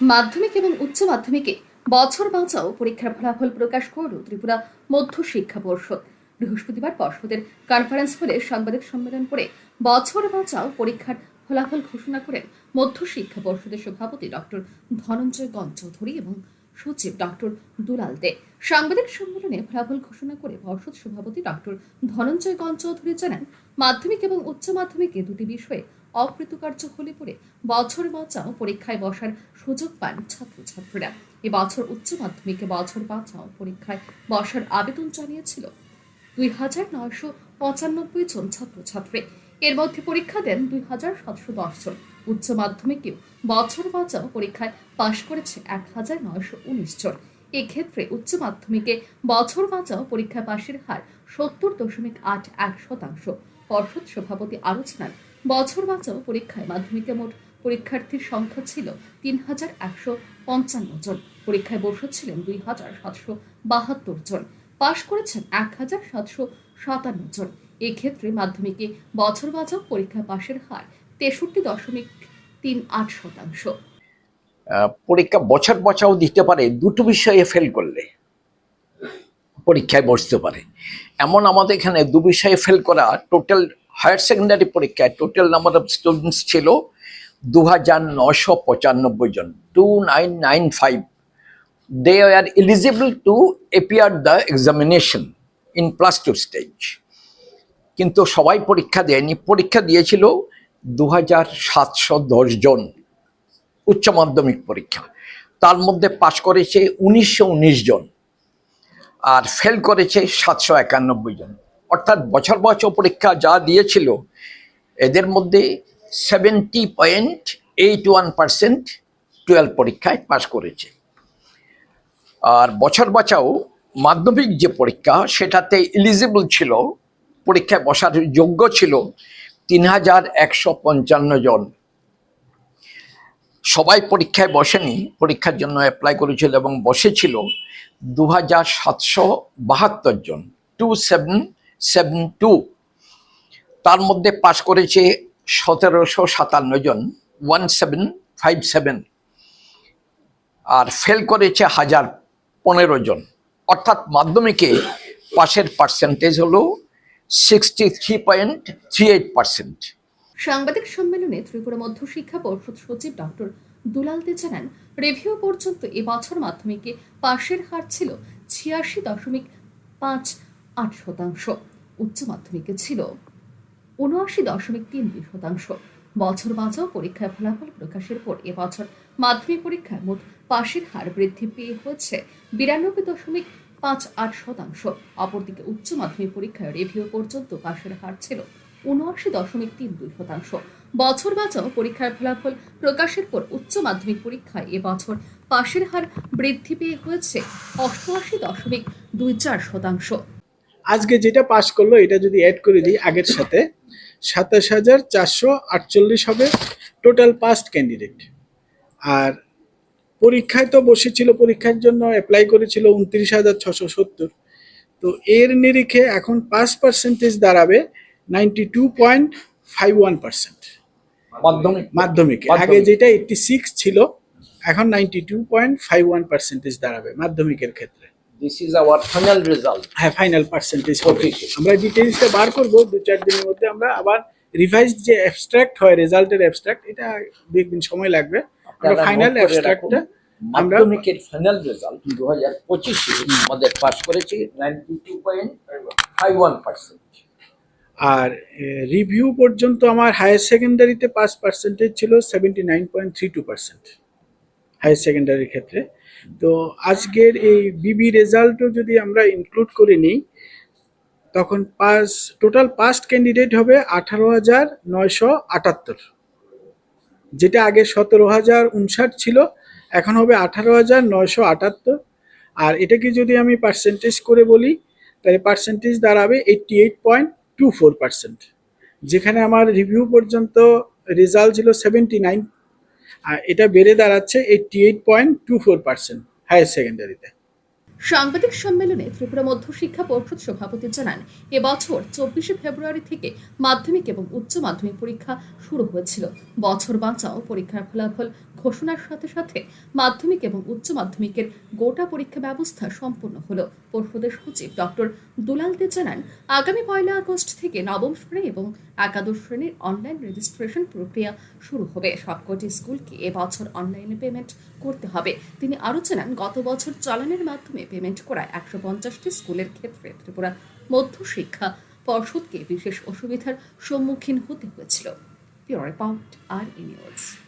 মাধ্যমিক এবং উচ্চ মাধ্যমিকে বছর বাঁচাও পরীক্ষার ফলাফল প্রকাশ করল ত্রিপুরা মধ্য শিক্ষা পর্ষদ। বৃহস্পতিবার পর্ষদের কনফারেন্স হলে সাংবাদিক সম্মেলন করে বছর বাঁচাও পরীক্ষার ফলাফল ঘোষণা করেন মধ্য শিক্ষা পর্ষদের সভাপতি ডক্টর ধনঞ্জয় গঞ্জ চৌধুরী এবং সচিব ডক্টর দুলাল দে। সাংবাদিক সম্মেলনে ফলাফল ঘোষণা করে পর্ষদ সভাপতি ডক্টর ধনঞ্জয় গঞ্জ চৌধুরী জানান, মাধ্যমিক এবং উচ্চ মাধ্যমিকে দুটি বিষয়ে অকৃতকার্য হলে পরে বছর বাঁচাও, পরীক্ষায় বসার সুযোগ পান ছাত্রছাত্রীরা। এবছর উচ্চ মাধ্যমিকে বছর বাঁচাও, পরীক্ষায় বসার আবেদন জানিয়েছিল দুই হাজার নয়শো পঁচানব্বই জন ছাত্রছাত্রী। এর মধ্যে পরীক্ষা দেন দুই হাজার সাতশো দশ জন। উচ্চ মাধ্যমিকেও বছর বাঁচাও, পরীক্ষায় পাশ করেছে এক হাজার নয়শো উনিশ জন। এক্ষেত্রে উচ্চ মাধ্যমিকে বছর বাঁচাও পরীক্ষা পাশের হার সত্তর দশমিক আট এক শতাংশ। পর্ষদ সভাপতি আরও জানান বছর বাঁচাও পরীক্ষায় মাধ্যমিকে মোট পরীক্ষার্থীর সংখ্যা ছিল তিন হাজার একশো পঞ্চান্ন জন। পরীক্ষায় বসেছিলেন দুই হাজার সাতশো বাহাত্তর জন। পাশ করেছেন এক হাজার সাতশো সাতান্ন জন। এক্ষেত্রে মাধ্যমিকে বছর বাঁচাও পরীক্ষা পাশের হার তেষট্টি দশমিক তিন আট শতাংশ। পরীক্ষা বছর বছাও দিতে পারে দুটো বিষয়ে ফেল করলে। পরীক্ষায় বসতে পারে। এমন আমাদের এখানে দু বিষয়ে ফেল করা টোটাল হায়ার সেকেন্ডারি পরীক্ষায় টোটাল নাম্বার অফ স্টুডেন্টস ছিল দু হাজার নশো পঁচানব্বই জন two nine nine five they are eligible to appear the examination in plus two stage কিন্তু সবাই পরীক্ষা দেয়নি। পরীক্ষা দিয়েছিল দু হাজার সাতশো দশ জন উচ্চ মাধ্যমিক পরীক্ষা। তার মধ্যে পাশ করেছে উনিশশো উনিশ জন। আর ফেল করেছে সাতশো একানব্বই জন। অর্থাৎ বছর বছর পরীক্ষা যা দিয়েছিল, এদের মধ্যে seventy point eight one percent twelve পরীক্ষায় পাশ করেছে। আর বছর বাঁচাও মাধ্যমিক যে পরীক্ষা, সেটাতে এলিজিবল ছিল, পরীক্ষায় বসার যোগ্য ছিল তিন হাজার একশো পঞ্চান্ন জন। সবাই পরীক্ষায় বসেনি, পরীক্ষার জন্য অ্যাপ্লাই করেছিল এবং বসেছিল দু হাজার সাতশো বাহাত্তর জন টু সেভেন সেভেন টু তার মধ্যে পাশ করেছে সতেরোশো সাতান্ন জন ওয়ান সেভেন ফাইভ সেভেন আর ফেল করেছে হাজার পনেরো জন। অর্থাৎ মাধ্যমিকে পাশের পার্সেন্টেজ হলো sixty three point three eight percent সাংবাদিক সম্মেলনে ত্রিপুরা মধ্য শিক্ষা পর্ষদ সচিব ডক্টর দুলাল দে জানান রিভিউ পর্যন্ত এবছর মাধ্যমিকে পাশের হার ছিল ছিয়াশি দশমিক পাঁচ আট শতাংশ, উচ্চ মাধ্যমিকে ছিল উনআশি দশমিক তিন দুই শতাংশ। বছর বাঁচাও পরীক্ষায় ফলাফল প্রকাশের পর এবছর মাধ্যমিক পরীক্ষায় মোট পাশের হার বৃদ্ধি পেয়ে হয়েছে বিরানব্বই দশমিক পাঁচ আট শতাংশ। অপরদিকে উচ্চ মাধ্যমিক পরীক্ষায় রিভিউ পর্যন্ত পাশের হার ছিল উনআশি দশমিক তিন দুই শতাংশ। বছর বাঁচাও পরীক্ষার ফলাফল প্রকাশের পর উচ্চ মাধ্যমিক পরীক্ষায় এবছর পাশের হার বৃদ্ধি পেয়ে হয়েছে অষ্টআশি দশমিক দুই চার শতাংশ। আজকে যেটা পাশ করল, এটা যদি অ্যাড করে দিই আগের সাথে, সাতাশ হাজার চারশো আটচল্লিশ হবে টোটাল পাস্ট ক্যান্ডিডেট আর পরীক্ষায় তো বসেছিল, পরীক্ষার জন্য অ্যাপ্লাই করেছিল উনত্রিশ হাজার ছশো সত্তর। তো এর নিরিখে এখন পাস পার্সেন্টেজ দাঁড়াবে ninety two point five one percent. মাধ্যমিক। মাধ্যমিকে। আগে যেটা এইটটি সিক্স ছিল এখন ninety two point five one percentage দাঁড়াবে মাধ্যমিকের ক্ষেত্রে। This is our final result হ্যাঁ ফাইনাল পার্সেন্টেজ আমরা ডিটেইলসটা বার করব দু চার দিনের মধ্যে আমরা আবার রিভাইজড যে অ্যাবস্ট্রাক্ট হয় রেজাল্টের অ্যাবস্ট্রাক্ট এটা দু একদিন সময় লাগবে। আমরা ফাইনাল অ্যাবস্ট্রাক্টটা মাধ্যমিকের ফাইনাল রেজাল্ট দু হাজার পঁচিশে আমাদের পাস করেছে ninety two point five one percent. আর রিভিউ পর্যন্ত আমার হায়ার সেকেন্ডারিতে পাস পার্সেন্টেজ ছিল seventy nine point three two percent higher সেকেন্ডারির ক্ষেত্রে। তো আজকের এই বিবি রেজাল্টও যদি আমরা ইনক্লুড করে নিই, তখন পাস টোটাল পাস্ট ক্যান্ডিডেট হবে আঠারো হাজার নয়শো আটাত্তর। যেটা আগে সতেরো হাজার উনষাট ছিল, এখন হবে আঠারো হাজার নয়শো আটাত্তর। আর এটাকে যদি আমি পার্সেন্টেজ করে বলি, তাহলে পার্সেন্টেজ দাঁড়াবে eighty eight point two four percent যেখানে আমার রিভিউ পর্যন্ত রেজাল্ট ছিল সেভেন্টি নাইন এটা বেড়ে দাঁড়াচ্ছে eighty eight point two four percent higher সেকেন্ডারিতে সাংবাদিক সম্মেলনে ত্রিপুরা মধ্য শিক্ষা পরিষদ সভাপতি জানান, এবছর চব্বিশে ফেব্রুয়ারি থেকে মাধ্যমিক এবং উচ্চ মাধ্যমিক পরীক্ষা শুরু হয়েছিল। বছর বাঁচাও পরীক্ষার ফলাফল ঘোষণার সাথে সাথে মাধ্যমিক এবং উচ্চ মাধ্যমিকের গোটা পরীক্ষা ব্যবস্থা সম্পূর্ণ হলো। পরিষদের সচিব ডক্টর দুলাল দে জানান, আগামী পয়লা আগস্ট থেকে নবম শ্রেণি এবং একাদশ শ্রেণির অনলাইন রেজিস্ট্রেশন প্রক্রিয়া শুরু হবে। সবকটি স্কুলকে এবছর অনলাইনে পেমেন্ট করতে হবে। তিনি আরও জানান, গত বছর চালানের মাধ্যমে পেমেন্ট করায় একশো পঞ্চাশটি স্কুলের ক্ষেত্রে ত্রিপুরা মধ্য শিক্ষা পর্ষদকে বিশেষ অসুবিধার সম্মুখীন হতে হয়েছিল। রিপোর্ট আর ই নিউজ।